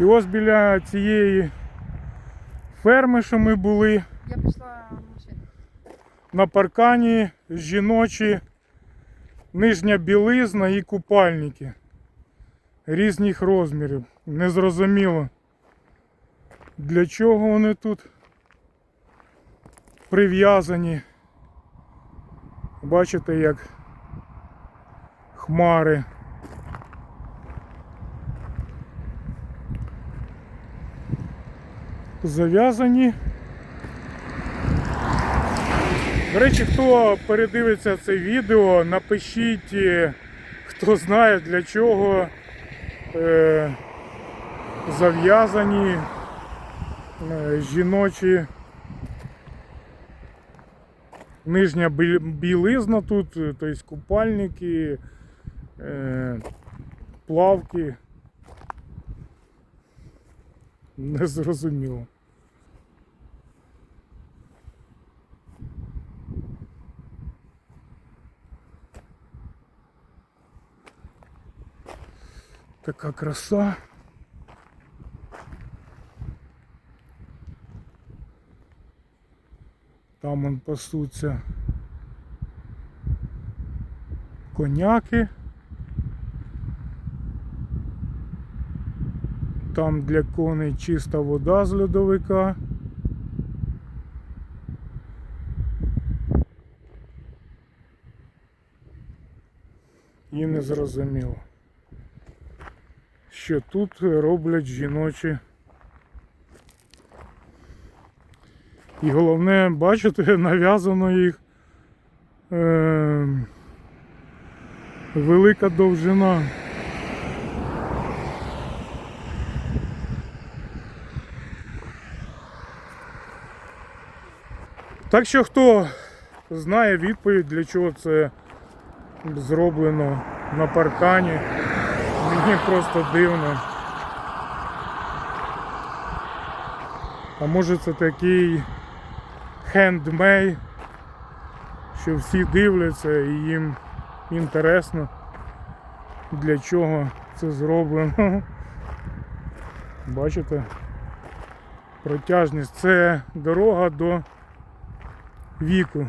І ось біля цієї ферми, що ми були, Я пішла на паркані жіночі нижня білизна і купальники різних розмірів. Незрозуміло, для чого вони тут прив'язані. Бачите, як хмари. Зав'язані. До речі, хто передивиться це відео, напишіть, е, хто знає для чого е, зав'язані е, жіночі нижня білизна тут, е, тобто купальники, е, плавки. Незрозуміло. Така краса. Там он пасуться коняки. Там для коней чиста вода з льодовика. І не зрозуміло що тут роблять жіночі. І головне, бачите, нав'язано їх е, велика довжина. Так що хто знає відповідь, для чого це зроблено на паркані, Мені просто дивно. А може це такий хендмей, що всі дивляться і їм інтересно для чого це зроблено. Бачите? Протяжність це дорога до віку.